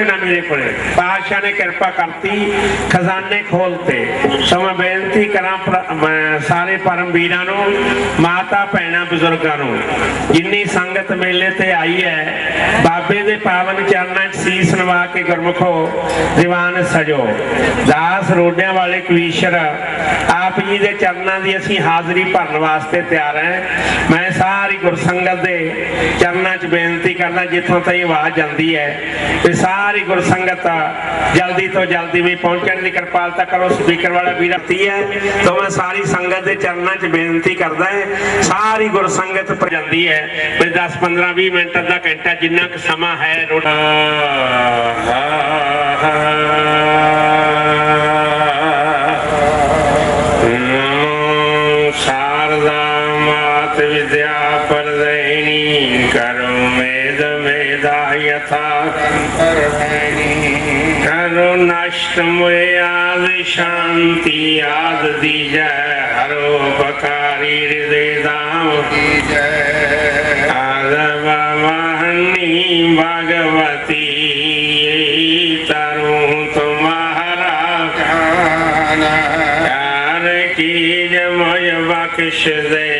ਨਾ ਮੇਰੇ ਕੋਲੇ। ਬਾਦਸ਼ਾਹ ਨੇ ਕਿਰਪਾ ਕਰਤੀ ਖਜ਼ਾਨੇ ਖੋਲਤੇ ਸੋ ਮੈਂ ਬੇਨਤੀ ਕਰਾਂ ਸਾਰੇ ਪਰਮ ਵੀਰਾਂ ਨੂੰ, ਮਾਤਾ ਭੈਣਾਂ ਬਜ਼ੁਰਗਾਂ ਨੂੰ, ਜਿੰਨੀ ਸੰਗਤ ਮੇਲੇ ਤੇ ਆਈ ਹੈ, ਬਾਬੇ ਦੇ ਪਾਵਨ ਚਰਨਾਂ 'ਚ ਸੀਸ ਨਵਾ ਕੇ ਗੁਰਮੁਖੋ ਦੀਵਾਨ ਸਜੋ। ਦਾਸ ਰੋਡਿਆਂ ਵਾਲੇ ਕਵੀਸ਼ਰ, ਆਪ ਜੀ ਦੇ ਚਰਨਾਂ ਦੀ ਅਸੀਂ ਹਾਜ਼ਰੀ ਭਰਨ ਵਾਸਤੇ ਤਿਆਰ ਹਾਂ। ਮੈਂ ਸਾਰੀ ਗੁਰਸੰਗਤ ਦੇ ਚਰਨਾਂ 'ਚ ਬੇਨਤੀ ਕਰਦਾ, ਜਿੱਥੋਂ ਤਾਈ ਆਵਾਜ਼ ਜਾਂਦੀ ਹੈ, ਤੇ ਸਾਰੀ ਗੁਰਸੰਗਤ ਜਲਦੀ ਤੋਂ ਜਲਦੀ ਵੀ ਪਹੁੰਚਣ ਦੀ ਕਿਰਪਾਲਤਾ ਕਰੋ, ਸਪੀਕਰ ਵਾਲਾ ਵੀ ਆਤੀ ਹੈ। ਤਾਂ ਮੈਂ ਸਾਰੀ ਸੰਗਤ ਦੇ ਚਰਨਾਂ 'ਚ ਬੇਨਤੀ ਕਰਦਾ ਹੈ, ਸਾਰੀ ਗੁਰਸੰਗਤ ਪਰ ਜਾਂਦੀ ਹੈ। ਵੀ 10 15 20 ਮਿੰਟ ਦਾ ਘੰਟਾ ਜਿੰਨਾ ਕੁ ਸਮਾਂ ਹੈ ਰੋਣਾ پر ذہنی کرو شانتی یاد دی جائے ہرو بکاری ہردے دام۔ دی جائے بھگوتی بہنی تروں تمہارا۔ کار کی جمع بخش دے۔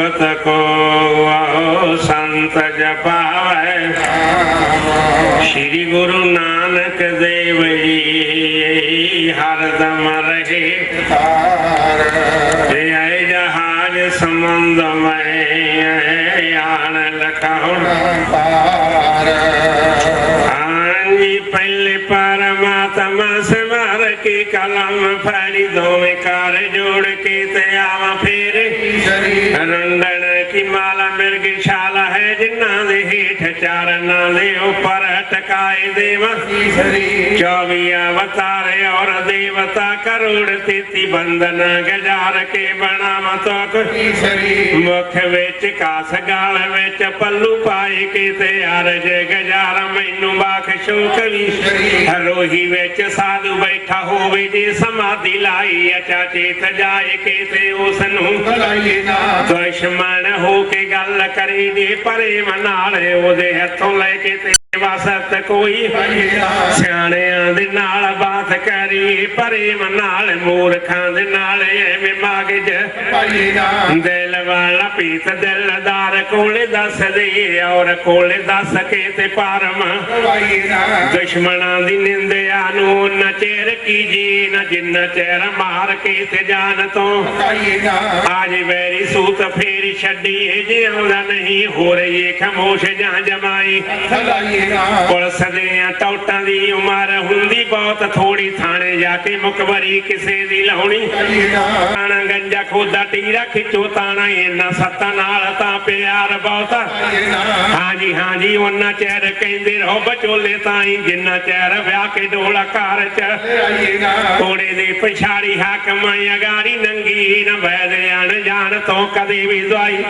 ਮੁਕਤ ਕੋ ਸੰਤ ਜਪਾਵੇ ਸ੍ਰੀ ਗੁਰੂ ਨਾਨਕ ਦੇਵ ਜੀ ਹਰਦਮ ਰਹੇ ਤੇ ਆਏ ਜਹਾਜ ਸਮੁੰਦ ਮੈਂ ਆਣ ਲਖਾਉਣ ਹਾਂਜੀ ਪਹਿਲੇ ਪਰਮਾਤਮਾ ਸਵਾਰ ਕੀ ਕਲਮ ਫੜੀ ਦੋਵੇਂ ਕਾਰ ਜੋੜ ਕੇ ਤੇ ਆਵਾਂ ਫੇਰ ਰੰਡਣ ਕੀ ਮਾਲਾ ਮਿਰਗ ਛਾਲਾ ਹੈ ਜਿਨ੍ਹਾਂ ਦੇ ਹੇਠ ਚਰਨਾਂ ਦੇ ਉੱਪਰ। ਟਕਾਏ ਦੇਵਾਂ ਚੌਵੀ ਅਵਤਾਰ ਔਰ ਦੇਵਤਾ ਕਰੋੜ ਤੇਤੀ ਬੰਦਨ ਗਜਾਰ ਕੇ ਬਣਾਵਾਂ ਤੋਕ ਮੁਖ ਵਿੱਚ ਕਾਸ ਗਾਲ ਵਿੱਚ ਪੱਲੂ ਪਾਏ ਕੇ ਤੇ ਅਰਜ ਗਜਾਰ ਮੈਨੂੰ ਬਖਸ਼ੋ ਕਵੀ ਰੋਹੀ ਵਿੱਚ ਸਾਧੂ ਬੈਠਾ ਹੋਵੇ ਜੇ ਸਮਾਧੀ ਲਾਈ ਅਚਾ ਚੇਤ ਜਾਏ ਕੇ ਤੇ ਉਸ ਨੂੰ ਦੁਸ਼ਮਣ ਹੋ ਕੇ ਗੱਲ ਕਰੀ ਦੇ ਪਰੇ ਨਾਲ ਉਹਦੇ ਹੱਥੋਂ ਲੈ ਕੇ ਤੇ ਵਸਤ ਕੋਈ ਸਿਆਣਿਆਂ ਦੇ ਨਾਲ ਬਾਤ ਕਰੀ ਪਰੇ ਨਾਲ ਮੂਰਖਾਂ ਦੇ ਨਾਲ ਐਵੇਂ ਮਾਗਜ। ਦਿਲ ਵਾਲਾ ਪੀਤ ਦਿਲਦਾਰ ਕੋਲੇ ਦੱਸ ਦੇ ਔਰ ਕੋਲੇ ਦੱਸ ਕੇ ਤੇ ਪਰਮ। ਦੁਸ਼ਮਣਾਂ ਦੀ ਨਿੰਦਿਆ ਨੂੰ ਨ ਚਿਰ ਕੀਜੀ ਨ ਜਿੰਨ ਚਿਰ ਮਾਰ ਕੇ ਤੇ ਜਾਨ ਤੋਂ। ਆਜ ਵੈਰੀ ਸੂਤ ਫੇਰ ਛੱਡੀ ਜੇ ਆਉਂਦਾ ਨਹੀਂ ਹੋ ਰਹੀ ਖਮੋਸ਼ ਜਾਂ ਜਮਾਈ। ਪੁਲਿਸ ਦੀਆਂ ਟੌਟਾਂ ਦੀ ਉਮਰ ਹੁੰਦੀ ਬਹੁਤ ਥੋੜੀ ਥਾਣੇ ਜਾ ਕੇ ਮੁਕਬਰੀ ਕਿਸੇ ਦੀ ਲਾਉਣੀ। ਤਾਣਾ ਗੰਜਾ ਖੋਦਾ ਟੀਰਾ ਖਿੱਚੋ ਤਾਣਾ ਇਹਨਾਂ ਸੱਤਾਂ ਨਾਲ ਤਾਂ ਪਿਆਰ ਬਹੁਤ। ਹਾਂਜੀ ਹਾਂਜੀ ਉਹਨਾਂ ਚਿਰ ਕਹਿੰਦੇ ਰਹੋ ਬਚੋਲੇ ਤਾਈ ਜਿੰਨਾ ਚਿਰ ਵਿਆਹ ਕੇ ਡੋਲਾ ਘਰ ਚ। ਕੋੜੇ ਦੇ ਪਛਾੜੀ ਹਾਕਮ ਅਗਾਰੀ ਨੰਗੀ ਨਾ ਵੈਦ ਅਣ ਜਾਣ ਤੋਂ ਕਦੇ ਵੀ ਦਵਾਈ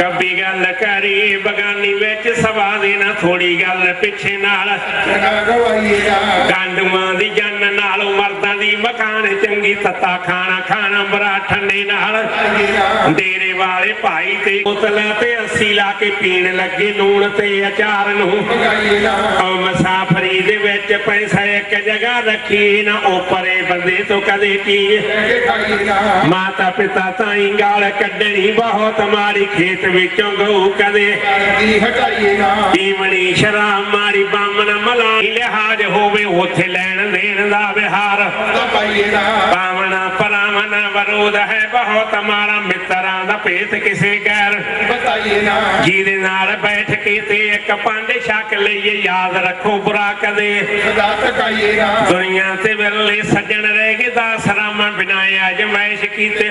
ਕੱਬੀ ਗੱਲ ਕਰੀ ਬਗਾਨੀ ਵਿੱਚ ਸਵਾ ਦੇਣਾ ਥੋੜੀ ਗੱਲ ਪਿੱਛੇ ਨਾਲ। ਗੰਡੂਆਂ ਦੀ ਜੰਨ ਨਾਲੋਂ ਮਰਦਾਂ ਦੀ ਮਕਾਨ ਚੰਗੀ ਤੱਤਾ ਖਾਣਾ ਖਾਣਾ ਬੜਾ ਠੰਡੇ ਨਾਲ ਡੇਰੇ ਵਾਲੇ ਭਾਈ ਤੇ ਬੋਤਲ ਤੇ ਅੱਸੀ ਲਾ ਕੇ ਪੀਣ ਲੱਗੇ ਨੂਣ ਤੇ ਅਚਾਰ ਨੂੰ। ਉਹ ਮੁਸਾਫਰੀ ਦੇ ਵਿੱਚ ਪੈਸਾ ਇੱਕ ਜਗ੍ਹਾ ਰੱਖੀ ਨਾ ਉਪਰੇ ਬੰਦੇ ਤੋਂ ਕਦੇ ਕੀ। ਮਾਤਾ ਪਿਤਾ ਤਾਈ ਗਾਲ ਕੱਢਣੀ ਬਹੁਤ ਮਾਰੀ ਖੇਤ ਵਿੱਚੋਂ ਗਊ ਕਦੇ। ਦੀਵਣੀ ਸ਼ਰਾਬ ਮਾਰੀ ਬਾਮਣ ਮਲਾਈ ਲਿਹਾਜ ਹੋਵੇ ਉਥੇ ਲੈਣ ਦੇਣ ਦਾ ਵਿਹਾਰ। ਪਾਵਣਾ ਪਰਾਵਣਾ ਵਿਰੋਧ ਹੈ ਬਹੁਤ ਮਾਰਾ ਮਿੱਤਰਾਂ ਦਾ ਭੇਤ ਕਿਸੇ ਗੈਰ। ਜਿਹਦੇ ਨਾਲ ਬੈਠ ਕੇ ਤੇ ਇੱਕ ਪਾਂਡੇ ਛਕ ਲਈਏ ਯਾਦ ਰੱਖੋ ਬੁਰਾ ਕਦੇ। ਦੁਨੀਆ ਤੇ ਵਿਰਲੇ ਸੱਜਣ ਰਹਿ ਗਏ ਦਾਸ ਰਾਮਾ ਬਿਨਾ ਅਜਮਾਇਸ਼ ਕੀਤੇ।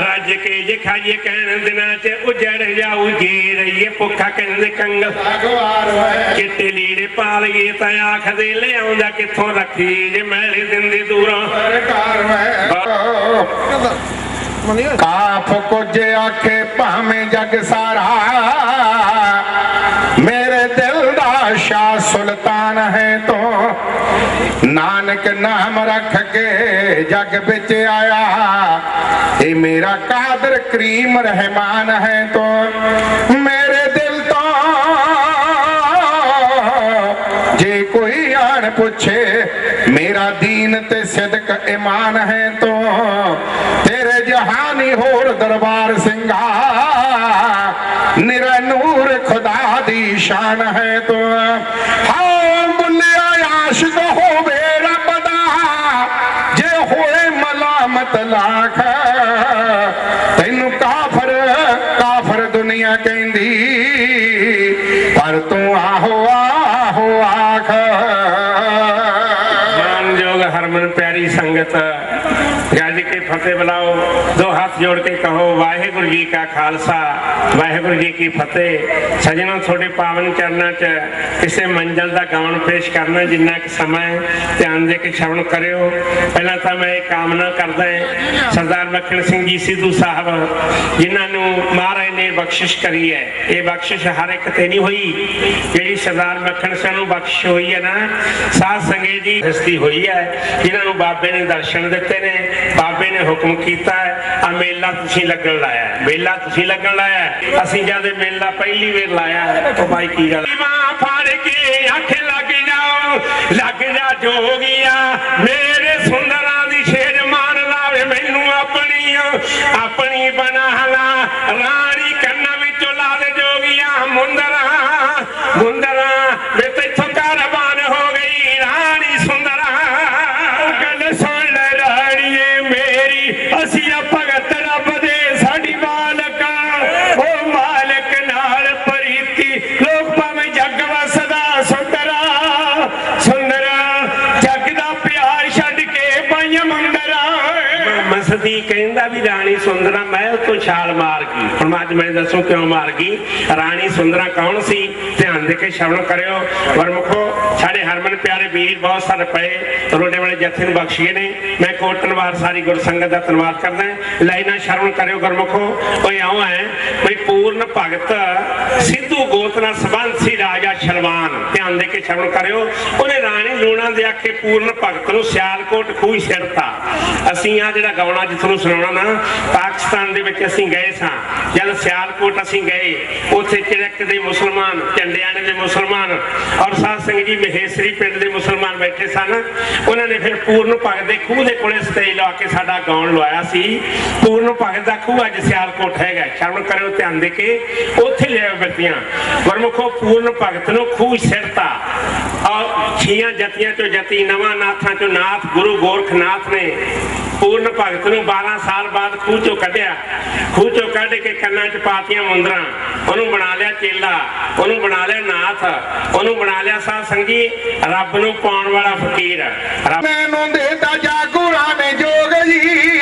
ਰੱਜ ਕੇ ਜੇ ਖਾਈਏ ਕਹਿਣ ਦਿਨਾਂ ਚ ਉਜੜ ਜਾਊ ਜੇ ਰਹੀਏ ਭੁੱਖਾ ਕਹਿੰਦੇ ਕੰਗਲ। ਚਿੱਟੇ ਲੀੜੇ ਪਾ ਲਈਏ ਤਾਂ ਆਖਦੇ ਲਿਆਉਂਦਾ ਕਿੱਥੋਂ ਰੱਖੀ ਜੇ ਮੈਲੇ ਦਿੰਦੇ ਦੂਰੋਂ? ਕਾਫ ਕੁਝ ਆਖੇ ਭਾਵੇਂ ਜਗ ਸਾਰਾ। ਮੇਰੇ ਦਿਲ ਦਾ ਬਾਦਸ਼ਾਹ ਸੁਲਤਾਨ ਹੈ ਤੋ। ਨਾਨਕ ਨਾਮ ਰੱਖ ਕੇ ਜਗ ਵਿੱਚ ਆਇਆ। ਇਹ ਮੇਰਾ ਕਾਦਰ ਕਰੀਮ ਰਹਿਮਾਨ ਹੈ ਤੋ। ਮੇਰੇ ਦਿਲ ਤੋਂ ਜੇ ਕੋਈ ਆਣ ਪੁੱਛੇ ਮੇਰਾ ਦੀਨ ਤੇ ਸਿਦਕ ਇਮਾਨ ਹੈ ਤੋ। ਤੇਰੇ ਜਹਾਨੀ ਹੋਰ ਦਰਬਾਰ ਸਿੰਘਾ। ਨਿਰਾ ਨੂਰ ਖੁਦਾ ਦੀ ਸ਼ਾਨ ਹੈ ਤੋ। ਹਾਂ ਬੁੱਲਿਆ ਆਸ਼ਿਕ ਹੋਵੇ ਰੱਬ ਦਾ। ਜੇ ਹੋਏ ਮਲਾਮਤ ਲੱਖ ਕੇ ਜੋੜ ਕੇ ਕਹੋ, ਵਾਹਿਗੁਰੂ ਜੀ ਕਾ ਖਾਲਸਾ, ਵਾਹਿਗੁਰੂ ਜੀ ਕੀ ਫਤਿਹ। ਸਜਣੋ, ਤੁਹਾਡੇ ਪਾਵਨ ਚਰਨਾਂ 'ਚ ਕਿਸੇ ਮੰਜ਼ਲ ਦਾ ਗਾਉਣ ਪੇਸ਼ ਕਰਨਾ ਜਿੰਨਾ ਕਿ ਸਮਾਂ ਧਿਆਨ ਦੇ ਕੇ ਸ਼ਰਵਣ ਕਰਿਓ। ਪਹਿਲਾਂ ਤਾਂ ਮੈਂ ਇਹ ਕਾਮਨਾ ਕਰਦਾ ਹਾਂ, ਸਰਦਾਰ ਮੱਖਣ ਸਿੰਘ ਜੀ ਸਿੱਧੂ ਸਾਹਿਬ, ਜਿਨ੍ਹਾਂ ਨੂੰ ਮਹਾਰਾਜ ਨੇ ਬਖਸ਼ਿਸ਼ ਕਰੀ ਹੈ। ਇਹ ਬਖਸ਼ਿਸ਼ ਹਰ ਇੱਕ ਤੇ ਨਹੀਂ ਹੋਈ, ਜਿਹੜੀ ਸਰਦਾਰ ਮੱਖਣ ਸਿੰਘ ਨੂੰ ਬਖਸ਼ਿਸ਼ ਹੋਈ ਹੈ ਨਾ, ਸਾਧ ਸੰਗਤ ਦੀ ਹਸਤੀ ਹੋਈ ਹੈ, ਜਿਨ੍ਹਾਂ ਨੂੰ ਬਾਬੇ ਨੇ ਦਰਸ਼ਨ ਦਿੱਤੇ ਨੇ, ਬਾਬੇ ਨੇ ਹੁਕਮ ਕੀਤਾ ਹੈ ਆ ਮੇਲਾ ਤੁਸੀਂ ਲੱਗਣ ਲਾਇਆ ਮੇਲਾ ਤੁਸੀਂ ਲੱਗਣ ਲਾਇਆ ਅਸੀਂ ਜਦ ਮੇਲਾ ਪਹਿਲੀ ਵਾਰ ਲਾਇਆ ਉਹ ਬਾਈ ਕੀ ਗੱਲ ਮਾਂ ਫੜ ਕੇ ਅੱਖ ਲੱਗ ਜਾਓ ਲੱਗ ਜਾ ਜੋਗੀਆ। ਮੇਰੇ ਸੁੰਦਰਾਂ ਦੀ ਸ਼ੇਰ ਮਾਰ ਲਾਵੇ ਮੈਨੂੰ ਆਪਣੀ ਆਪਣੀ ਬਣਾ ਲਾ, ਰਾਣੀ ਕੰਨਾਂ ਵਿੱਚੋਂ ਲਾ ਦੇ ਜੋਗੀਆਂ। ਮੁੰਦਰਾ ਮੁੰਦਰਾ ਮਸਦੀ ਕਹਿੰਦਾ ਵੀ ਰਾਣੀ ਸੁੰਦਰਾ, ਮੈਂ ਉਹ ਤੋਂ ਛਾਲ ਮਾਰ ਗਈ। ਹੁਣ ਮੈਂ ਅੱਜ ਮੈਂ ਦੱਸੂ ਕਿਉਂ ਮਾਰ ਗਈ? ਰਾਣੀ ਸੁੰਦਰਾ ਕੌਣ ਸੀ? ਧਿਆਨ ਦੇ ਕੇ ਸ਼ਰਵਣ ਕਰਿਓ। ਵਰਮੁਖੋ, ਸਾਡੇ ਹਰਮਨ ਪਿਆਰੇ ਵੀਰ ਬਹੁਤ ਸਾਰੇ ਪਏ। ਰੋਡੇ ਵਾਲੇ ਜੱਥੇ ਨੂੰ ਬਖਸ਼ੀਏ ਨੇ। ਮੈਂ ਕੋਟ ਤਲਵਾਰ ਸਾਰੀ ਗੁਰਸੰਗਤ ਦਾ ਧੰਨਵਾਦ ਕਰਦਾ। ਲਾਈਨਾ ਸ਼ਰਵਣ ਕਰਿਓ ਗੁਰਮੁਖੋ। ਓਏ ਆਉ ਹੈ ਕੋਈ ਪੂਰਨ ਭਗਤ ਸਿੱਧੂ ਗੋਤ ਨਾਲ ਸੰਬੰਧ ਸੀ ਰਾਜਾ ਸ਼ਲਵਾਨ ਧਿਆਨ ਦੇ ਕੇ ਸ਼ਰਵਣ ਕਰਿਓ। ਉਹਨੇ ਰਾਣੀ ਲੂਣਾ ਦੇ ਆਖੇ ਪੂਰਨ ਭਗਤ ਨੂੰ ਸਿਆਲਕੋਟ ਖੂਹ ਛਿੜਤਾ ਅਸੀਂ ਆ ਜਿਹੜਾ ਗਾਉਣਾ ਜਿੱਥੋਂ ਨੂੰ ਸੁਣਾਉਣਾ ਨਾ, ਪਾਕਿਸਤਾਨ ਦੇ ਵਿੱਚ ਅਸੀਂ ਗਏ ਸਾਂ। ਜਦ ਸਿਆਲਕੋਟ ਅਸੀਂ ਗਏ, ਉੱਥੇ ਚਿੜਕ ਦੇ ਮੁਸਲਮਾਨ ਚੰਡਿਆਣੇ ਦੇ ਮੁਸਲਮਾਨ ਔਰ ਸਾਧ ਸਿੰਘ ਜੀ ਮਹੇਸ਼ਰੀ ਪਿੰਡ ਦੇ ਮੁਸਲਮਾਨ ਬੈਠੇ ਸਨ। ਉਹਨਾਂ ਨੇ ਫਿਰ ਪੂਰਨ ਭਗਤ ਦੇ ਖੂਹ ਦੇ ਕੋਲੇ ਸਟੇਜ ਲਾ ਕੇ ਸਾਡਾ ਗਾਉਣ ਲਵਾਇਆ ਸੀ। ਪੂਰਨ ਭਗਤ ਦਾ ਖੂਹ ਅੱਜ ਸਿਆਲਕੋਟ ਹੈਗਾ ਸ਼ਰਮ ਕਰਿਓ, ਧਿਆਨ ਦੇ ਕੇ ਉੱਥੇ ਲਿਆ ਬੱਤੀਆਂ ਗੁਰਮੁਖੋ ਪੂਰਨ ਭਗਤ ਨੂੰ ਖੂਹ ਸਿਰਤਾ। ਔਰ ਛੀਆਂ ਜਤੀਆਂ ਚੋਂ ਜਤੀ, ਨਵਾਂ ਨਾਥਾਂ ਚੋਂ ਨਾਥ, ਗੁਰੂ ਗੋਰਖਨਾਥ ਨੇ ਪੂਰਨ ਭਗਤ ਨੂੰ 12 ਸਾਲ ਬਾਅਦ ਖੂਹ ਚੋਂ ਕੱਢਿਆ। ਖੂਹ ਚੋਂ ਕੱਢ ਕੇ ਕੰਨਾਂ 'ਚ ਪਾਤੀਆਂ ਮੁੰਦਰਾਂ। ਉਹਨੂੰ ਬਣਾ ਲਿਆ ਚੇਲਾ, ਉਹਨੂੰ ਬਣਾ ਲਿਆ ਨਾਥ, ਉਹਨੂੰ ਬਣਾ ਲਿਆ ਸਾਧ ਸੰਗੀ। ਰੱਬ ਨੂੰ ਪਾਉਣ ਵਾਲਾ ਫਕੀਰ। ਮੈਨੂੰ ਦੇਤਾ ਜਾਗੁਰਾਂ ਨੇ ਜੋਗ ਜੀ।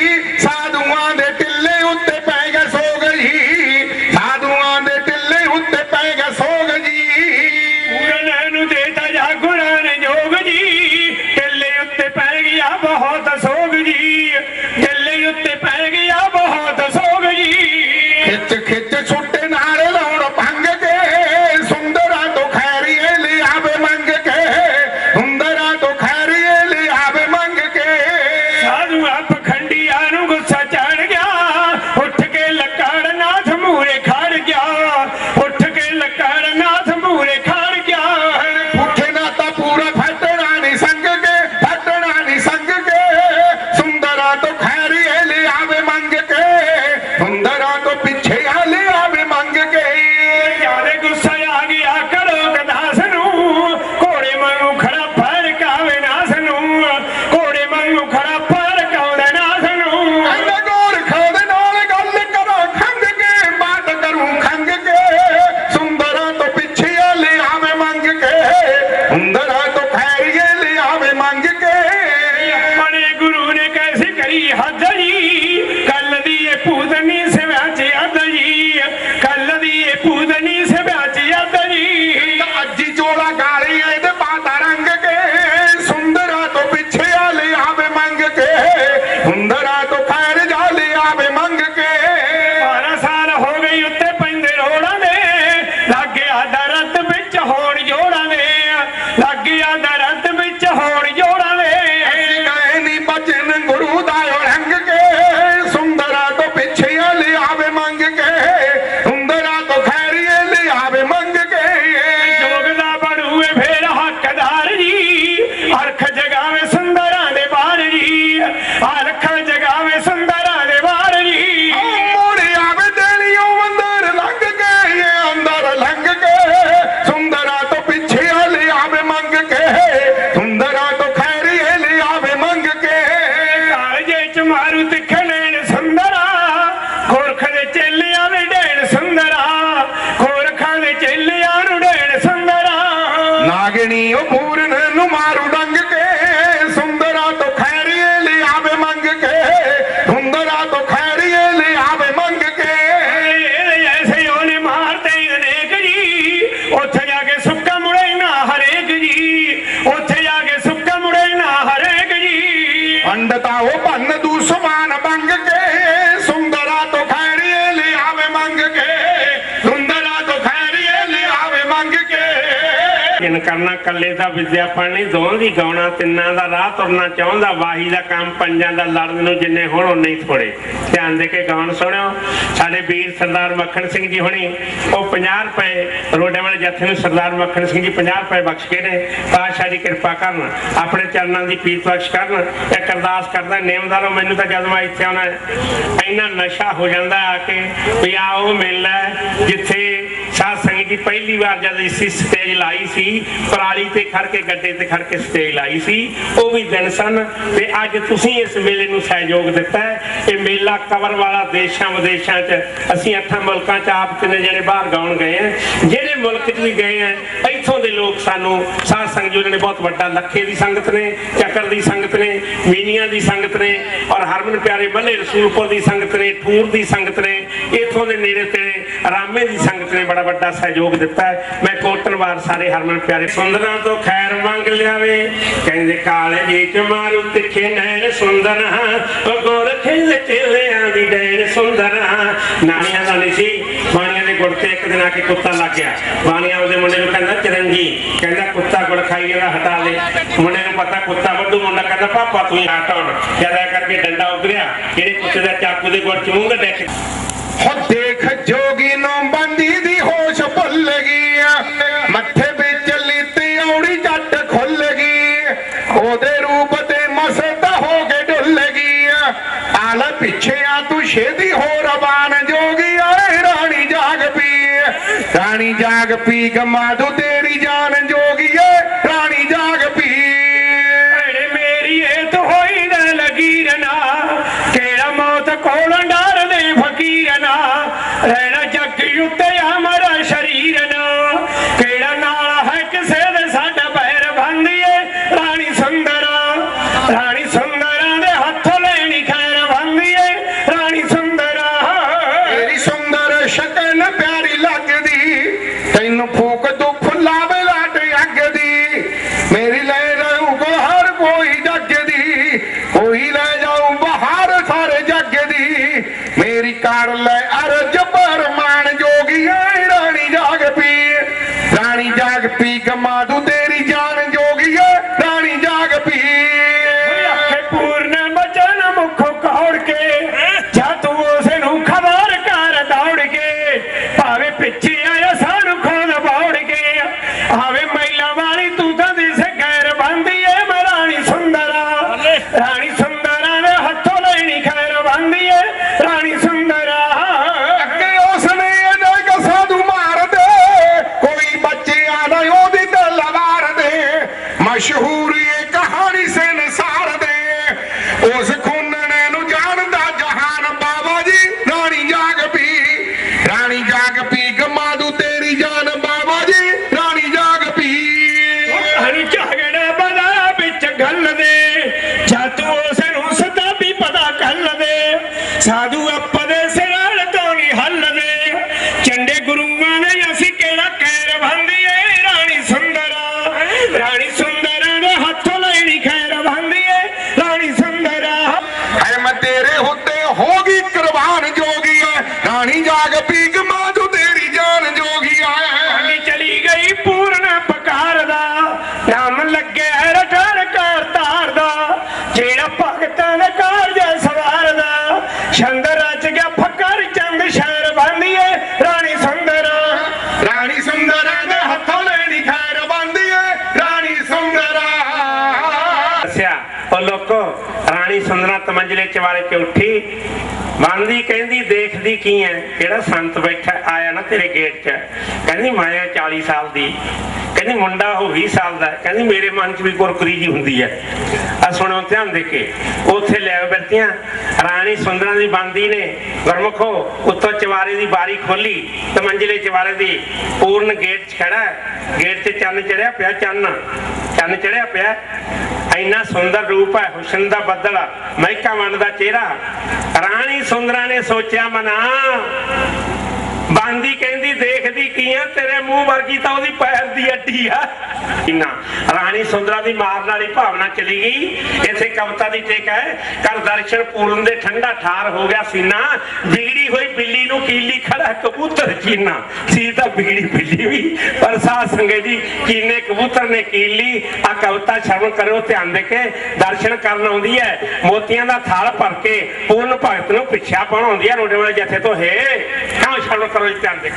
ਕਰਨਾ ਕੱਲੇ ਦਾ ਵਿਦਿਆ ਪੜਨੀ ਦੋਹਾਂ ਦੀ ਗਾਉਣਾ, ਤਿੰਨਾਂ ਦਾ ਰਾਹ ਤੁਰਨਾ ਚਾਹੁੰਦਾ ਵਾਹੀ ਦਾ ਕੰਮ, ਪੰਜਾਂ ਦਾ ਲੜਨ ਨੂੰ ਜਿੰਨੇ ਹੁਣ ਉਹ ਨਹੀਂ ਥੋੜੇ ਧਿਆਨ ਦੇ ਕੇ ਗਾਉਣ ਸੁਣਿਓ। ਸਾਡੇ ਵੀਰ ਸਰਦਾਰ ਮੱਖਣ ਸਿੰਘ ਜੀ ਹੁਣੀ, ਉਹ 50 ਰੁਪਏ ਰੋਡੇ ਵਾਲੇ ਜੱਥੇ ਨੂੰ ਸਰਦਾਰ ਮੱਖਣ ਸਿੰਘ ਜੀ 50 ਰੁਪਏ ਬਖਸ਼ ਕੇ ਨੇ। ਪਾਤਸ਼ਾਹ ਦੀ ਕਿਰਪਾ ਕਰਨ, ਆਪਣੇ ਚਰਨਾਂ ਦੀ ਪੀਤ ਬਖਸ਼ ਕਰਨ। ਤੇ ਅਰਦਾਸ ਕਰਦਾ, ਨੇਮਦਾਰੋ, ਮੈਨੂੰ ਤਾਂ ਜਦ ਮੈਂ ਇੱਥੇ ਆਉਣਾ ਇੰਨਾ ਨਸ਼ਾ ਹੋ ਜਾਂਦਾ ਆ ਕੇ ਵੀ ਆ ਉਹ ਮੇਲਾ ਜਿੱਥੇ ਸਾਧ ਸੰਗਤ ਪਹਿਲੀ ਵਾਰ ਜਦ ਇਸੀ ਸਟੇਜ ਲਾਈ ਸੀ, ਪਰਾਲੀ ਤੇ ਖੜ ਕੇ, ਗੱਡੇ ਤੇ ਖੜ ਕੇ ਸਟੇਜ ਲਾਈ ਸੀ, ਉਹ ਵੀ ਦਿਨ ਸਨ ਤੇ ਅੱਜ ਤੁਸੀਂ ਇਸ ਮੇਲੇ ਨੂੰ ਸਹਿਯੋਗ ਦਿੱਤਾ ਇਹ ਮੇਲਾ ਕਵਰ ਵਾਲਾ ਦੇਸ਼ਾਂ ਵਿਦੇਸ਼ਾਂ 'ਚ ਅਸੀਂ ਅੱਠਾਂ ਮੁਲਕਾਂ 'ਚ ਆਪ ਤਿੰਨੇ ਜਿਹੜੇ ਬਾਹਰ ਗਾਉਣ ਗਏ ਆ ਜਿਹੜੇ ਮੁਲਕ 'ਚ ਵੀ ਗਏ ਆ ਇੱਥੋਂ ਦੇ ਲੋਕ ਸਾਨੂੰ ਸਾਧ ਸੰਗਤ ਜੀ ਨੇ ਬਹੁਤ ਵੱਡਾ ਲੱਖੇ ਦੀ ਸੰਗਤ ਨੇ, ਚੱਕਰ ਦੀ ਸੰਗਤ ਨੇ, ਮੀਨੀਆਂ ਦੀ ਸੰਗਤ ਨੇ ਔਰ ਹਰਮਨ ਪਿਆਰੇ ਬੱਲੇ ਰਸੂਲਪੁਰ ਦੀ ਸੰਗਤ ਨੇ, ਠੂਰ ਦੀ ਸੰਗਤ ਨੇ, ਇੱਥੋਂ ਦੇ ਨੇੜੇ ਤੇੜੇ ਰਾਮੇ ਦੀ ਸੰਗਤ ਨੇ ਬੜਾ ਵੱਡਾ ਸਹਿਯੋਗ ਦਿੱਤਾ ਹੈ। ਮੈਂ ਕੋਟਨਵਾਰ ਸਾਰੇ ਹਰਮਨ ਪਿਆਰੇ ਸੁੰਦਰਾਂ ਤੋਂ ਖੈਰ ਮੰਗ ਲਿਆਵੇ। ਕਹਿੰਦੇ ਕਾਲੇ ਜੀ ਚ ਮਾਰੂ ਤਿੱਖੇ ਨੈਣ ਸੁੰਦਰ ਉਹ ਗੋਰਖੇ ਦੇ ਚੇਲਿਆਂ ਦੀ ਡੈਣ ਸੁੰਦਰ ਨਾਨੀਆਂ ਦਾ ਨਹੀਂ ਸੀ ਗੁੜ ਤੇ ਇੱਕ ਦਿਨ ਆ ਕੇ ਕੁੱਤਾ ਲੱਗ ਗਿਆ। ਬਾਣੀਆਂ ਉਹਦੇ ਮੁੰਡੇ ਨੂੰ ਕਹਿੰਦਾ ਚਰੰਜੀ ਕਹਿੰਦਾ, ਕੁੱਤਾ ਗੁੜ ਖਾਈ ਇਹਦਾ ਹਟਾ ਲੈ ਮੁੰਡੇ ਨੂੰ ਪਤਾ, ਕੁੱਤਾ ਵੱਡੂ ਮੁੰਡਾ ਕਹਿੰਦਾ, ਪਾਪਾ, ਤੂੰ ਹੀ ਹਟਾਉਣ ਜ਼ਿਆਦਾ ਕਰਕੇ ਡੰਡਾ ਉਗਰਿਆ ਜਿਹੜੇ ਕੁੱਤੇ ਦਾ ਚਾਕੂ ਦੇ ਗੁੜ ਚ ਮੂੰਹ ਗੱਡਿਆ ਕਿ ਹੋ ਦੇਖ ਜੋਗੀ ਨੂੰ ਬੰਦੀ ਦੀ ਹੋਸ਼ ਭੁੱਲ ਗਈ ਮੱਥੇ ਵਿੱਚ ਲਿੱਤੀ ਔੜੀ ਜੱਟ ਖੁੱਲ ਗਈ। ਉਹਦੇ ਰੂਪ ਤੇ ਮਸਤ ਹੋ ਕੇ ਡੁੱਲ ਗਈ ਆਲਾ ਪਿੱਛੇ ਆ, ਤੂੰ ਛੇਦੀ ਜਾਗ ਪੀ ਗਮਾਦੂ ਤੇਰੀ ਜਾਨ ਜੋਗੀ ਏ ਰਾਣੀ ਜਾਗ ਕੋਈ ਜੱਗ ਲਵੇ ਸੁੰਦਰਾ ਚਵਾਰੇ ਤੇ ਉੱਠੀ। ਮੰਨਦੀ ਕਹਿੰਦੀ, ਦੇਖਦੀ ਕੀ ਐ? ਕਿਹੜਾ ਸੰਤ ਬੈਠਾ ਆਇਆ ਨਾ ਤੇਰੇ ਗੇਟ 'ਚ। ਕਹਿੰਦੀ ਮੈਂ 40 ਸਾਲ ਦੀ। ਕਹਿੰਦੀ, ਮੁੰਡਾ ਉਹ 20 ਸਾਲ ਦਾ। ਕਹਿੰਦੀ, ਮੇਰੇ ਮਨ 'ਚ ਵੀ ਕੁਰਕਰੀ ਜੀ ਹੁੰਦੀ ਐ। ਆ ਸੁਣੋ, ਧਿਆਨ ਦੇ ਕੇ ਉੱਥੇ ਲੈ ਬੈਠੀਆਂ। ਰਾਣੀ ਸੁੰਦਰਾਂ ਦੀ ਬੰਦੀ ਨੇ। ਗੁਰਮੁਖੋ, ਉੱਤੋਂ ਚਵਾਰੇ ਦੀ ਬਾਰੀ ਖੋਲੀ ਤੇ ਮੰਜਲੇ ਚਵਾਰੇ ਦੀ ਪੂਰਨ ਗੇਟ 'ਚ ਖੜਾ। ਗੇਟ 'ਤੇ ਚੰਨ ਚੜਿਆ ਪਿਆ, ਚੰਨ। ਚੰਨ ਚੜਿਆ ਪਿਆ। ਇੰਨਾ ਸੁੰਦਰ ਰੂਪ ਹੈ, ਹੁਸਨ ਦਾ ਬੱਦਲ, ਮਹਿਕਾ ਮਨ ਦਾ ਚਿਹਰਾ। ਰਾਣੀ ਸੁੰਦਰਾ ਨੇ ਸੋਚਿਆ, ਮਨਾ। ਬਾਂਦੀ ਕਹਿੰਦੀ, ਦੇਖਦੀ ਕੀ ਆ? ਤੇਰੇ ਮੂੰਹ ਵਰਗੀ ਤਾਂ ਉਹਦੀ ਪੈਰ ਦੀ ਅੱਡੀ ਆ। ਇੰਨਾ। ਰਾਣੀ ਸੁੰਦਰਾ ਦੀ ਮਾਰਨ ਵਾਲੀ ਭਾਵਨਾ ਚਲੀ ਗਈ। ਇੱਥੇ ਕਵਿਤਾ ਦੀ ਟੇਕ ਹੈ ਕਰ ਦਰਸ਼ਨ ਪੂਰਨ ਦੇ ਠੰਡਾ ਠਾਰ ਹੋ ਗਿਆ ਸੀਨਾ। ਵਿਗੜੀ ਹੋਈ ਬਿੱਲੀ ਨੂੰ ਕੀਲੀ ਖੜਾ ਕਬੂਤਰ ਚੀਨਾ। ਸੀ ਤਾਂ ਵਿਗੜੀ ਬਿੱਲੀ ਵੀ, ਪਰ ਸਾਧ ਸੰਗਤ ਜੀ, ਕੀਨੇ ਕਬੂਤਰ ਨੇ ਕੀਲੀ। ਆ ਕਵਿਤਾ ਸ਼ਰਮ ਕਰਿਓ ਧਿਆਨ ਦੇ ਕੇ। ਦਰਸ਼ਨ ਕਰਨ ਆਉਂਦੀ ਹੈ। ਮੋਤੀਆਂ ਦਾ ਥਾਲ ਭਰ ਕੇ ਪੂਰਨ ਭਗਤ ਨੂੰ ਪਿੱਛਾ ਪਾਉਣ ਆਉਂਦੀ ਹੈ ਰੋਡੇ ਵਾਲੇ ਜਥੇ ਤੋਂ ਹੈ। ਕਿਉਂ ਸ਼ਰਵਣ ਕਰੋ ਜੀ ਧਿਆਨ ਦੇ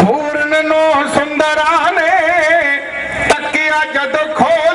ਪੂਰਨ ਨੂੰ ਸੁੰਦਰਾ ਨੇ ਤੱਕਿਆ ਜਦ ਖੋਲ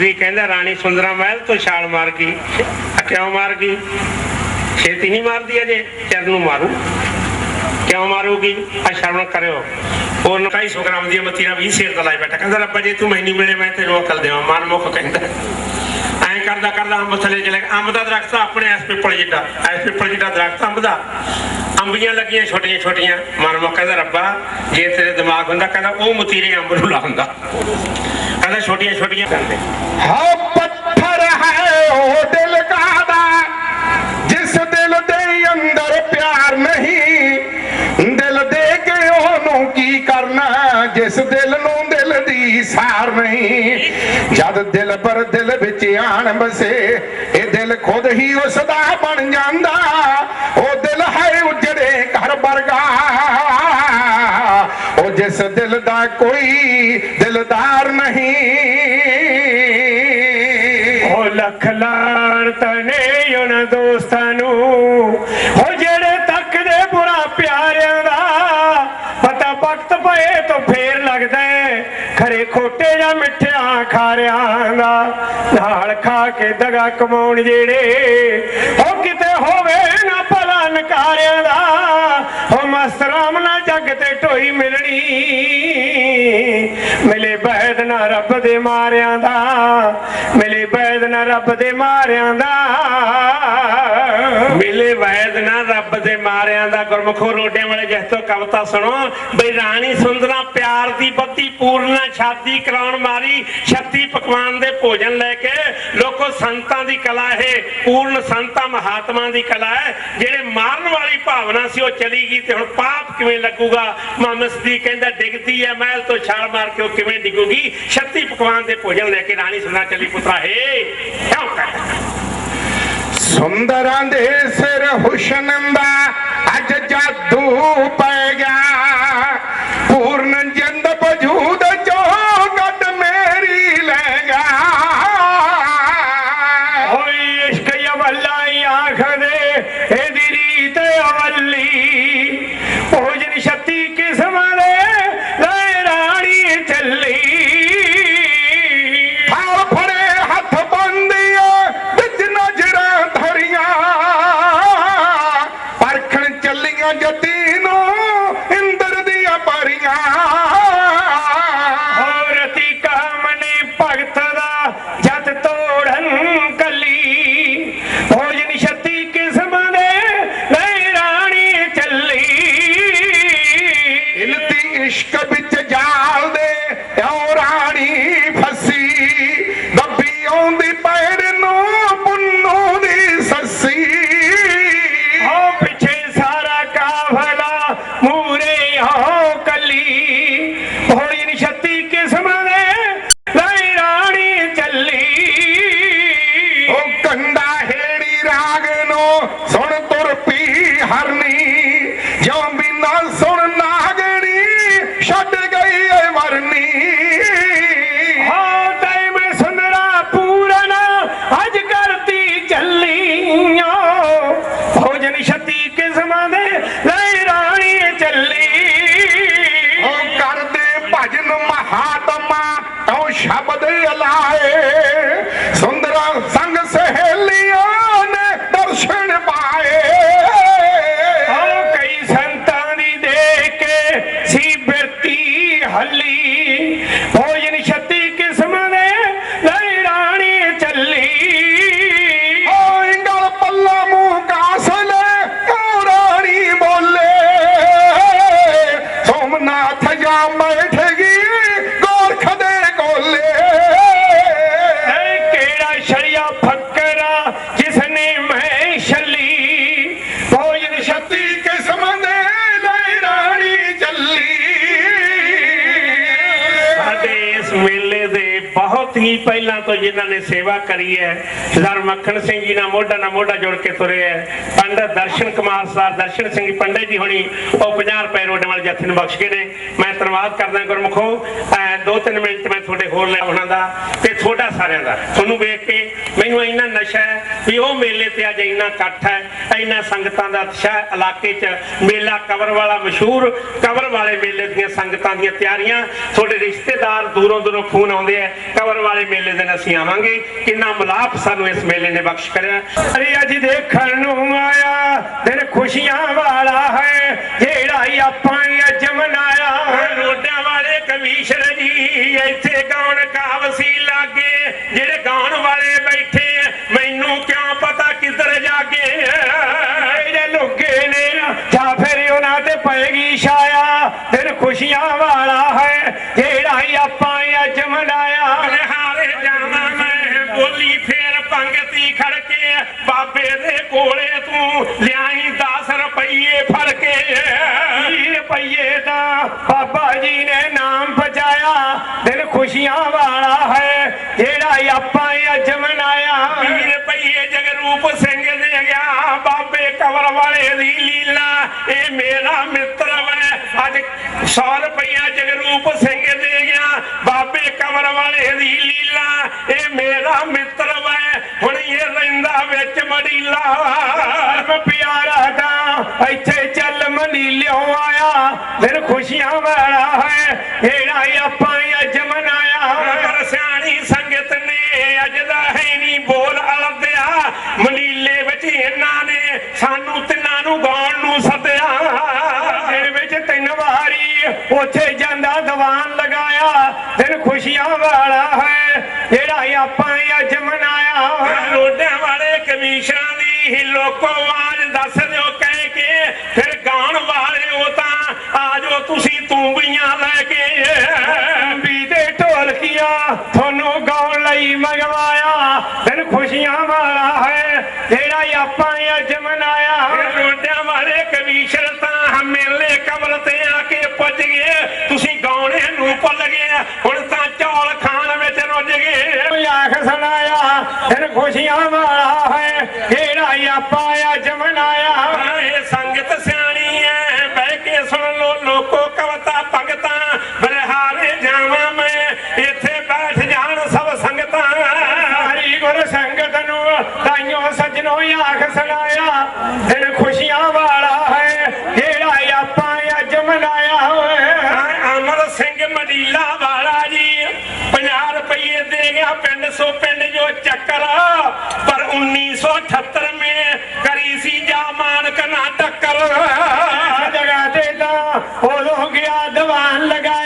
ਉਮਾ ਕਹਿੰਦਾ, ਰਾਣੀ ਸੁੰਦਰਾ ਮਹਿਲ ਤੋਂ ਛਾਲ ਮਾਰ ਗਈ ਕਿਉਂ ਮਾਰ ਗਈ ਛੇਤੀ ਨਹੀਂ ਮਾਰਦੀ ਅਜੇ ਚਰਨ ਨੂੰ ਮਾਰੂ। ਕਿਉਂ ਮਾਰੂਗੀ? ਆ ਸ਼ਰਵਣ ਕਰਿਓ। ਉਹ 250 ਗ੍ਰਾਮ ਦੀ ਮਤੀਰਾ 20 ਸਿਰ ਲਾਈ ਬੈਠਾ, ਕਹਿੰਦਾ, ਰੱਬਾ ਜੇ, ਤੂੰ ਮੈਨੂੰ ਮਿਲੇ, ਮੈਂ ਤੈਨੂੰ ਅਕਲ ਦੇਵਾਂ। ਮਨ ਮੁਖ ਕਹਿੰਦਾ, ਐਂ ਕਰਦਾ ਕਰਦਾ, ਅੰਬ ਥੱਲੇ ਚਲੇ ਅੰਬ ਦਾ ਦਰਖਤ ਆਪਣੇ ਐਸ ਪਿੱਪਲ ਜਿੱਡਾ ਐਸ ਪਿੱਪਲ ਜਿੱਡਾ ਦਰਖਤ ਅੰਬ ਦਾ। ਅੰਬੀਆਂ ਲੱਗੀਆਂ ਛੋਟੀਆਂ ਛੋਟੀਆਂ। ਮਨ ਮੁਖ ਕਹਿੰਦਾ, ਰੱਬਾ, ਜੇ ਤੇਰੇ ਦਿਮਾਗ ਹੁੰਦਾ, ਕਹਿੰਦਾ, ਉਹ ਮਤੀਰੇ ਅੰਬ ਨੂੰ ਲਾਉਂਦਾ। ਕਹਿੰਦਾ ਛੋਟੀਆਂ ਛੋਟੀਆਂ ਕਰਦੇ। ਹਾਂ ਪੱਥਰ ਹੈ ਉਹ ਦਿਲ ਕਾਦਾ ਜਿਸ ਦਿਲ ਦੇ ਅੰਦਰ ਪਿਆਰ ਨਹੀਂ, ਦਿਲ ਦੇ ਕੇ ਉਹਨੂੰ ਕੀ ਕਰਨਾ? ਜਿਸ ਦਿਲ ਨੂੰ ਦਿਲ ਦੀ ਸਾਰ ਨਹੀਂ। ਜਦ ਦਿਲ ਪਰ ਦਿਲ ਵਿੱਚ ਆਣ ਬਸੇ ਇਹ ਦਿਲ ਖੁਦ ਹੀ ਉਸ ਦਾ ਬਣ ਜਾਂਦਾ। ਉਹ ਦਿਲ ਹੈ ਉਜੜੇ ਘਰ ਵਰਗਾ ਉਹ ਦਿਲ ਦਾ ਕੋਈ ਦਿਲਦਾਰ ਨਹੀਂ। ਉਹ ਲੱਖ ਲਾਣ ਤਨੇ ਉਹਨਾਂ ਦੋਸਤਾਂ ਨੂੰ। ਉਹ ਜਿਹੜੇ ਤੱਕਦੇ ਬੁਰਾ ਪਿਆਰਿਆਂ ਦਾ ਪਤਾ ਵਕਤ ਪਏ ਤੋਂ ਫੇਰ ਲੱਗਦਾ ਖਰੇ ਖੋਟੇ ਜਾਂ ਮਿੱਠਿਆਂ ਖਾਰਿਆਂ ਦਾ ਨਾਲ ਖਾ ਕੇ ਦਗਾ ਕਮਾਉਣ ਜਿਹੜੇ ਉਹ ਕਿਤੇ ਹੋਵੇ ਨਾ ਭਲਾ ਨਕਾਰਿਆ ਨਾ ਰੱਬ ਦੇ ਮਾਰਿਆਂ ਦਾ। ਮਿਲੇ ਬੈਦ ਨਾ ਰੱਬ ਦੇ ਮਾਰਿਆਂ ਦਾ। ਮਿਲੇ ਵੈਦ ਨਾ ਰੱਬ ਦੇ ਮਾਰਿਆਂ ਦਾ। ਗੁਰਮੁਖੋ ਰੋਡਿਆਂ ਵਾਲੇ ਜਿਸ ਤੋਂ ਕਵਿਤਾ ਸੁਣੋ। ਬਈ ਰਾਣੀ ਸੁੰਦਰਾ ਪਿਆਰ ਦੀ ਬੱਤੀ ਪੂਰਨਾ ਛਾਤੀ ਕਰਾਉਣ ਮਾਰੀ 36 ਪਕਵਾਨ ਦੇ ਭੋਜਨ ਲੈ ਕੇ। ਲੋਕੋ ਸੰਤਾਂ ਦੀ ਕਲਾ ਇਹ, ਪੂਰਨ ਸੰਤਾਂ ਮਹਾਤਮਾ ਦੀ ਕਲਾ ਹੈ। ਜਿਹੜੇ ਮਾਰਨ ਵਾਲੀ ਭਾਵਨਾ ਸੀ, ਉਹ ਚਲੀ ਗਈ ਤੇ ਹੁਣ ਪਾਪ ਕਿਵੇਂ ਲੱਗੂਗਾ? ਮਾਮਸ ਦੀ ਕਹਿੰਦਾ, ਡਿੱਗਦੀ ਹੈ, ਮਹਿਲ ਤੋਂ ਛਾਲ ਮਾਰ ਕੇ ਉਹ ਕਿਵੇਂ ਡਿੱਗੂਗੀ? 36 ਪਕਵਾਨ ਦੇ ਭੋਜਨ ਲੈ ਕੇ ਰਾਣੀ ਸੁੰਦਰਾ ਚਲੀ ਪੁੱਤਰਾ, ਹੇ ਸੁੰਦਰਾਂ ਦੇ ਸਿਰ ਹੁਸਨ ਦਾ ਅੱਜ ਜਾਦੂ ਪੈ ਗਿਆ ਪੂਰਨ ਜੰਦ ਵਜੂਦ ਹੀ ਪਹਿਲਾਂ ਤੋਂ ਜਿਨ੍ਹਾਂ ਨੇ ਸੇਵਾ ਕਰੀ ਹੈ ਸਰਦਾਰ ਮੱਖਣ ਸਿੰਘ ਜੀ ਨਾਲ ਮੋਢਾ ਨਾਲ ਮੋਢਾ ਜੋੜ ਕੇ ਤੁਰੇ ਹੈ। ਪੰਡਤ ਦਰਸ਼ਨ ਕੁਮਾਰ ਸਾਹਿਬ ਦਰਸ਼ਨ ਸਿੰਘ ਪੰਡਤ ਜੀ ਹੋਣੀ, ਉਹ 50 ਰੁਪਏ ਰੋਡ ਵਾਲੇ ਜੱਥੇ ਨੂੰ ਬਖਸ਼ ਗਏ ਨੇ। ਮੈਂ ਧੰਨਵਾਦ ਕਰਦਾ ਗੁਰਮੁਖੋ। ਅਹ ਦੋ ਤਿੰਨ ਮਿੰਟ ਮੈਂ ਤੁਹਾਡੇ ਹੋਰ ਲੈ ਉਹਨਾਂ ਦਾ। ਤੁਹਾਡਾ ਸਾਰਿਆਂ ਦਾ। ਤੁਹਾਨੂੰ ਵੇਖ ਕੇ ਮੈਨੂੰ ਇੰਨਾ ਨਸ਼ਾ ਹੈ ਵੀ ਉਹ ਮੇਲੇ ਤੇ ਅੱਜ ਇੰਨਾ ਇਕੱਠ ਹੈ, ਇੰਨਾ ਸੰਗਤਾਂ ਦਾ ਉਤਸ਼ਾਹ ਇਲਾਕੇ 'ਚ ਮੇਲਾ ਕਵਰ ਵਾਲਾ ਮਸ਼ਹੂਰ ਕਵਰ ਵਾਲੇ ਮੇਲੇ ਦੀਆਂ ਸੰਗਤਾਂ ਦੀਆਂ ਤਿਆਰੀਆਂ। ਤੁਹਾਡੇ ਰਿਸ਼ਤੇਦਾਰ ਦੂਰੋਂ ਦੂਰੋਂ ਫੋਨ ਆਉਂਦੇ ਆ, ਕਵਰ ਵਾਲੇ ਮੇਲੇ ਦਿਨ ਅਸੀਂ ਆਵਾਂਗੇ। ਕਿੰਨਾ ਮਲਾਪ ਸਾਨੂੰ ਇਸ ਮੇਲੇ ਨੇ ਬਖਸ਼ ਕਰਿਆ। ਅਰੇ ਅੱਜ ਦੇਖਣ ਨੂੰ ਆਇਆ, ਦਿਨ ਖੁਸ਼ੀਆਂ ਵਾਲਾ ਹੈ, ਜਿਹੜਾ ਆਪਾਂ ਅੱਜ ਰੋਡਾਂ ਜੀ ਇੱਥੇ ਗਾਉਣ ਕਾਵਸੀ ਲਾਗੇ। ਜਿਹੜੇ ਗਾਉਣ ਵਾਲੇ ਬੈਠੇ ਆ, ਮੈਨੂੰ ਕਿਉਂ ਪਤਾ ਕਿੱਧਰ ਜਾਗੇ? ਜਿਹੜੇ ਲੁੱਗੇ ਨੇ ਜਾਂ ਫਿਰ ਉਹਨਾਂ ਤੇ ਪਏਗੀ ਛਾਇਆ ਦਿਨ ਖੁਸ਼ੀਆਂ ਵਾਲਾ ਹੈ। ਜਿਹੜਾ ਹੀ ਆਪਾਂ ਅੱਜ ਮਨਾਇਆ। ਹਾਰੇ ਜਾਣਾ ਮੈਂ ਬੋਲੀ ਫੇਰ ਪੰਗਤੀ ਖੜਕੇ ਬਾਬੇ ਦੇ ਕੋਲੇ ਤੂੰ ਲਿਆਈ 10 ਰੁਪਈਏ ਫੜ ਕੇ ਰੁਪਈਏ ਦਾ, ਬਾਬਾ ਜੀ ਨੇ ਨਾਮ ਬਚਾਇਆ। ਦਿਨ ਖੁਸ਼ੀਆਂ ਵਾਲਾ ਹੈ, ਜਿਹੜਾ ਆਪਾਂ ਅੱਜ ਮਨਾਇਆ। ਵੀਹ ਰੁਪਈਏ ਜਗਰੂਪ ਸਿੰਘ ਦੇ ਗਿਆ, ਬਾਬੇ ਕਵਰ ਵਾਲੇ ਦੀ ਲੀਲਾ। ਇਹ ਮੇਰਾ ਮਿੱਤਰ ਵੈ ਅੱਜ 100 ਰੁਪਈਆ ਜਗਰੂਪ ਸਿੰਘ ਦੇ ਗਿਆ, ਬਾਬੇ ਕਵਰ ਵਾਲੇ ਦੀ ਲੀਲਾ। ਇਹ ਮੇਰਾ ਮਿੱਤਰ ਹੈ ਹੁਣ ਇਹ ਰਹਿੰਦਾ ਵਿੱਚ ਮੜੀਲਾ। ਧਰਮ ਪਿਆਰਾ ਦਿਨ ਵਾਲਾ ਹੈ, ਜਿਹੜਾ ਆਪਾਂ ਅੱਜ ਮਨਾਇਆ ਪਰ ਸਿਆਣੀ ਸੰਗਤ ਨੇ ਅੱਜ ਹੈ ਨਹੀਂ ਬੋਲ ਅਲਦਿਆ ਮਨੀਲੇ ਵਿੱਚ ਇਹਨਾਂ ਨੇ ਸਾਨੂੰ ਤਿੰਨਾਂ ਨੂੰ ਗਾਉਣ ਨੂੰ ਸੱਦਿਆ। ਦਿਨ ਵਿੱਚ ਤਿੰਨ ਵਾਰੀ ਉੱਥੇ ਜਾਂਦਾ ਦੀਵਾਨ ਲਗਾਇਆ। ਦਿਨ ਖੁਸ਼ੀਆਂ ਵਾਲਾ ਹੈ, ਜਿਹੜਾ ਹੀ ਆਪਾਂ ਅੱਜ ਮਨਾਇਆ। ਹੈ ਰੋਡਾਂ ਵਾਲੇ ਕਮਿਸ਼ਨਾਂ ਦੀ ਹੀ ਲੋਕੋ ਆਵਾਜ਼ ਦੱਸ ਦਿਓ। ਖੁਸ਼ੀਆਂ ਵਾਲਾ ਹੈ ਜਿਹੜਾ ਆਪਾਂ ਅੱਜ ਮਨਾਇਆ। ਰੋਡਾਂ ਵਾਲੇ ਕਮਿਸ਼ਨ ਤਾਂ ਮੇਲੇ ਕਬਰ ਤੇ ਆ ਕੇ ਪੁੱਜ ਗਏ। ਤੁਸੀਂ ਗਾਉਣੇ ਨੂੰ ਭੁੱਲ ਗਏ ਹੁਣ ਤਾਂ ਚੌਲ ਖਾਣ ਵਿੱਚ ਰੁੱਝ ਗਏ। ਆਖ ਸੁਣਾਇਆ ਦਿਨ ਖੁਸ਼ੀਆਂ ਵਾਲਾ ਹੈ ਜਿਹੜਾ ਆਪਾਂ ਸਜਣੋ ਆਖ ਸੁਣਾਇਆ ਦਿਨ ਖੁਸ਼ੀਆਂ ਵਾਲਾ ਹੈ ਜਿਹੜਾ ਹੀ ਆਪਾਂ ਅੱਜ ਮਨਾਇਆ ਹੋਇਆ ਅਮਰ ਸਿੰਘ ਮਡੀਲਾ ਵਾਲਾ ਜੀ 50 ਰੁਪਏ ਦੇ ਗਿਆ ਪਿੰਡ ਸੋ ਪਿੰਡ ਜੋ ਚੱਕਰ ਪਰ 1978 ਮੇ ਕਰੀ ਸੀ ਜਾ ਮਾਨਕ ਨਾ ਟੱਕਰ। ਜਗ੍ਹਾ ਤੇ ਤਾਂ ਉਦੋਂ ਗਿਆ ਦੀਵਾਨ ਲਗਾਇਆ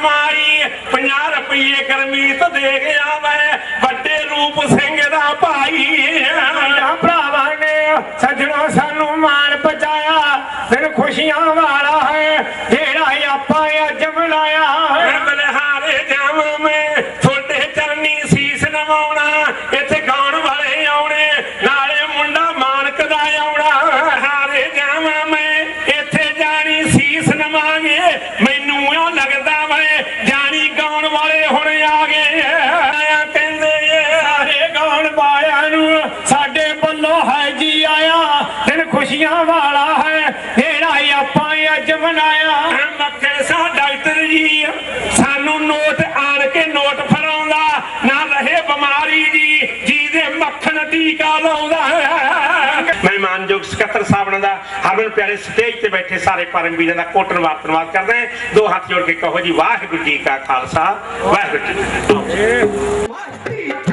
ਕਮਾਈ 50 ਰੁਪਏ ਗਰਮੀਤ ਦੇ ਗਿਆ ਮੈਂ ਵੱਡੇ ਰੂਪ ਸਿੰਘ ਦਾ ਭਾਈ ਸਾਡਾ ਭਰਾਵਾਂ ਨੇ ਸੱਜਣੋ ਸਾਨੂੰ ਮਾਣ ਪਹੁੰਚਾਇਆ। ਦਿਨ ਖੁਸ਼ੀਆਂ ਵਾਲਾ ਹੈ, ਜਿਹੜਾ ਆਪਾਂ ਅੱਜ ਟੀਕਾ ਲਾਉਂਦਾ ਮੈਂ ਮਾਨਯੋਗ ਸਕੱਤਰ ਸਾਹਿਬ ਦਾ ਹਰਮਨ ਪਿਆਰੇ ਸਟੇਜ ਤੇ ਬੈਠੇ ਸਾਰੇ ਪਰਮ ਵੀਰਾਂ ਦਾ ਕੋਟਨ ਵਾਰਤਨਵਾਦ ਕਰਦੇ ਹਾਂ। ਦੋ ਹੱਥ ਜੋੜ ਕੇ ਕਹੋ ਜੀ ਵਾਹਿਗੁਰੂ ਜੀ ਕਾ ਖਾਲਸਾ ਵਾਹਿਗੁਰੂ ਜੀ ਕੀ ਫਤਿਹ।